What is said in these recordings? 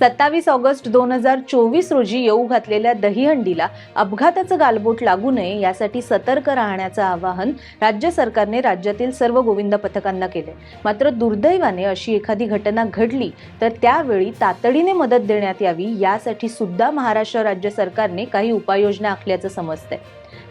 सत्तावीस ऑगस्ट दोन हजार चोवीस रोजी येऊ घातलेल्या दहीहंडीला अपघाताचं गालबोट लागू नये यासाठी सतर्क राहण्याचं आवाहन राज्य सरकारने राज्यातील सर्व गोविंद पथकांना केले. मात्र दुर्दैवाने अशी एखादी घटना घडली तर त्यावेळी तातडीने मदत देण्यात यावी यासाठी सुद्धा महाराष्ट्र राज्य सरकारने काही उपाययोजना आखल्याचं समजतंय.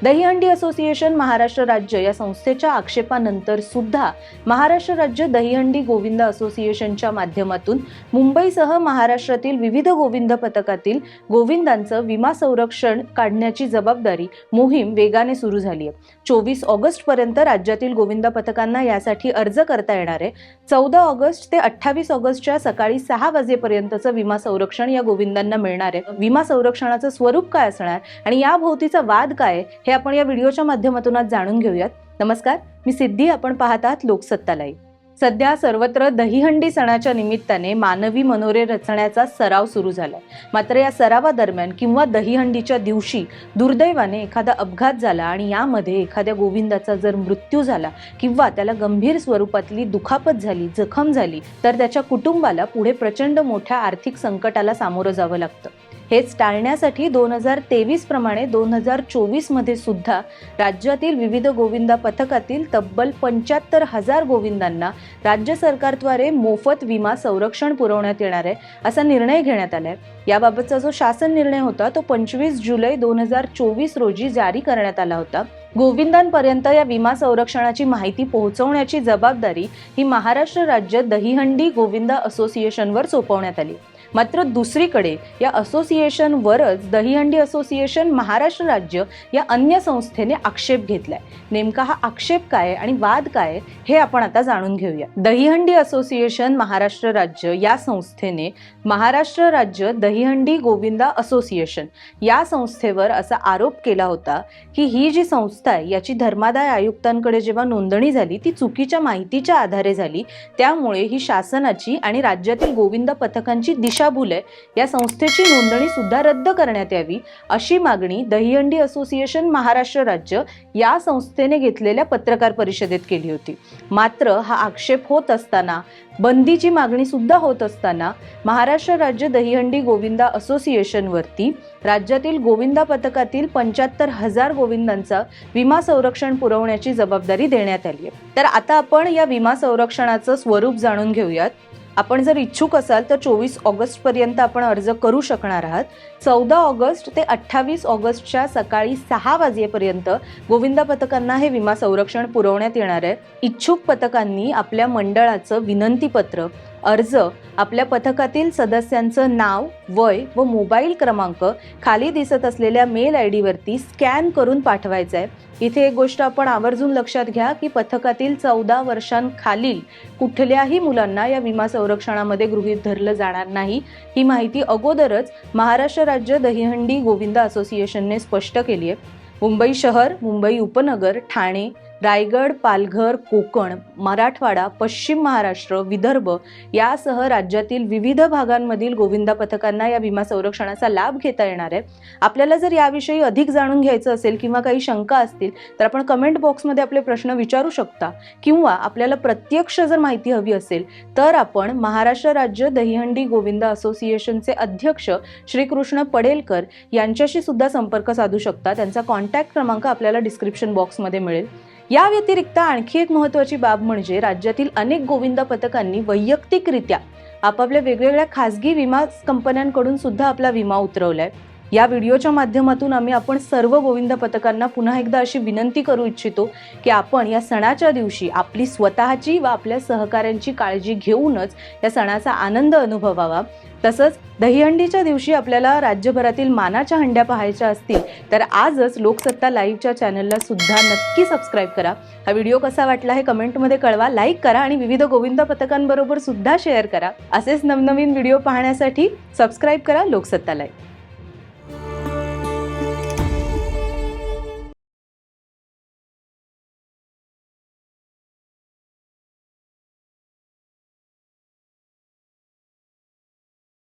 दहीहंडी असोसिएशन महाराष्ट्र राज्य या संस्थेच्या आक्षेपानंतर सुद्धा महाराष्ट्र राज्य दहीहंडी गोविंद असोसिएशनच्या माध्यमातून मुंबईसह महाराष्ट्रातील विविध गोविंद पथकातील गोविंदांचं विमा संरक्षण काढण्याची जबाबदारी मोहीम वेगाने सुरू झाली आहे. चोवीस ऑगस्ट पर्यंत राज्यातील गोविंद पथकांना यासाठी अर्ज करता येणार आहे. चौदा ऑगस्ट ते अठ्ठावीस ऑगस्टच्या सकाळी सहा वाजेपर्यंतचं विमा संरक्षण या गोविंदांना मिळणार आहे. विमा संरक्षणाचं स्वरूप काय असणार आणि या भोवतीचा वाद काय आहे, हे आपण या व्हिडिओच्या माध्यमातून आज जाणून घेऊयात. नमस्कार मी सिद्धी आपण पाहत आहात लोकसत्ता लाईव्ह. सध्या सर्वत्र दहीहंडी सणाच्या निमित्ताने मानवी मनोरे रचण्याचा सराव सुरू झालाय. मात्र या सरावादरम्यान किंवा दहीहंडीच्या दिवशी दुर्दैवाने एखादा अपघात झाला आणि यामध्ये एखाद्या गोविंदाचा जर मृत्यू झाला किंवा त्याला गंभीर स्वरूपातली दुखापत झाली जखम झाली तर त्याच्या कुटुंबाला पुढे प्रचंड मोठ्या आर्थिक संकटाला सामोरं जावं लागतं. हेच टाळण्यासाठी दोन हजार तेवीस प्रमाणे दोन हजार चोवीसमध्ये सुद्धा राज्यातील विविध गोविंदा पथकातील तब्बल पंच्याहत्तर हजार गोविंदांना राज्य सरकारद्वारे मोफत विमा संरक्षण पुरवण्यात येणार आहे असा निर्णय घेण्यात आलाय. याबाबतचा जो शासन निर्णय होता तो पंचवीस जुलै दोन हजार चोवीस रोजी जारी करण्यात आला होता. गोविंदांपर्यंत या विमा संरक्षणाची माहिती पोहोचवण्याची जबाबदारी ही महाराष्ट्र राज्य दहीहंडी गोविंदा असोसिएशनवर सोपवण्यात आली. मात्र दुसरीकडे या असोसिएशनवरच दहीहंडी असोसिएशन महाराष्ट्र राज्य या अन्य संस्थेने आक्षेप घेतलाय. नेमका हा आक्षेप काय आहे आणि वाद काय हे आपण आता जाणून घेऊया. दहीहंडी असोसिएशन महाराष्ट्र राज्य या संस्थेने महाराष्ट्र राज्य दहीहंडी गोविंदा असोसिएशन या संस्थेवर असा आरोप केला होता की ही जी संस्था आहे याची धर्मादाय आयुक्तांकडे जेव्हा नोंदणी झाली ती चुकीच्या माहितीच्या आधारे झाली त्यामुळे ही शासनाची आणि राज्यातील गोविंद पथकांची दिशा दिशाभूल आहे या संस्थेची नोंदणी सुद्धा रद्द करण्यात यावी अशी मागणी दहीहंडी असोसिएशन महाराष्ट्र राज्य या संस्थेने घेतलेल्या पत्रकार परिषदेत केली होती. मात्र हा आक्षेप होत असताना बंदीची मागणी सुद्धा होत असताना महाराष्ट्र राज्य दहीहंडी गोविंदा असोसिएशनवरती राज्यातील गोविंदा पथकातील पंच्याहत्तर हजार गोविंदांचा विमा संरक्षण पुरवण्याची जबाबदारी देण्यात आली आहे. तर आता आपण या विमा संरक्षणाचं स्वरूप जाणून घेऊयात. आपण जर इच्छुक असाल तर चोवीस ऑगस्टपर्यंत आपण अर्ज करू शकणार आहात. चौदा ऑगस्ट ते अठ्ठावीस ऑगस्टच्या सकाळी सहा वाजेपर्यंत गोविंदा पथकांना हे विमा संरक्षण पुरवण्यात येणार आहे. इच्छुक पथकांनी आपल्या मंडळाचं विनंतीपत्र अर्ज आपल्या पथकातील सदस्यांचं नाव वय व मोबाईल क्रमांक खाली दिसत असलेल्या मेल आय डीवरती स्कॅन करून पाठवायचा आहे. इथे एक गोष्ट आपण आवर्जून लक्षात घ्या की पथकातील चौदा वर्षांखालील कुठल्याही मुलांना या विमा संरक्षणामध्ये गृहीत धरलं जाणार नाही. ही माहिती अगोदरच महाराष्ट्र राज्य दहीहंडी गोविंदा असोसिएशनने स्पष्ट केली आहे. मुंबई शहर मुंबई उपनगर ठाणे रायगड पालघर कोकण मराठवाडा पश्चिम महाराष्ट्र विदर्भ यासह राज्यातील विविध भागांमधील गोविंदा पथकांना या विमा संरक्षणाचा लाभ घेता येणार आहे. आपल्याला जर याविषयी अधिक जाणून घ्यायचं असेल किंवा काही शंका असतील तर आपण कमेंट बॉक्समध्ये आपले प्रश्न विचारू शकता. किंवा आपल्याला प्रत्यक्ष जर माहिती हवी असेल तर आपण महाराष्ट्र राज्य दहीहंडी गोविंदा असोसिएशनचे अध्यक्ष श्रीकृष्ण पडेलकर यांच्याशी सुद्धा संपर्क साधू शकता. त्यांचा कॉन्टॅक्ट क्रमांक आपल्याला डिस्क्रिप्शन बॉक्समध्ये मिळेल. या व्यतिरिक्त आणखी एक महत्त्वाची बाब म्हणजे राज्यातील अनेक गोविंदा पथकांनी वैयक्तिकरित्या आपापल्या वेगवेगळ्या खासगी विमा कंपन्यांकडून सुद्धा आपला विमा उतरवलाय. या व्हिडिओच्या माध्यमातून आम्ही आपण सर्व गोविंद पथकांना पुन्हा एकदा अशी विनंती करू इच्छितो की आपण या सणाच्या दिवशी आपली स्वतःची व आपल्या सहकाऱ्यांची काळजी घेऊनच या सणाचा आनंद अनुभवावा. तसंच दहीहंडीच्या दिवशी आपल्याला राज्यभरातील मानाच्या हंड्या पाहायच्या असतील तर आजच लोकसत्ता लाईव्हच्या चॅनलला सुद्धा नक्की सबस्क्राईब करा. हा व्हिडिओ कसा वाटला हे कमेंटमध्ये कळवा लाईक करा आणि विविध गोविंद पथकांबरोबर सुद्धा शेअर करा. असेच नवनवीन व्हिडिओ पाहण्यासाठी सबस्क्राईब करा लोकसत्ता लाईव्ह.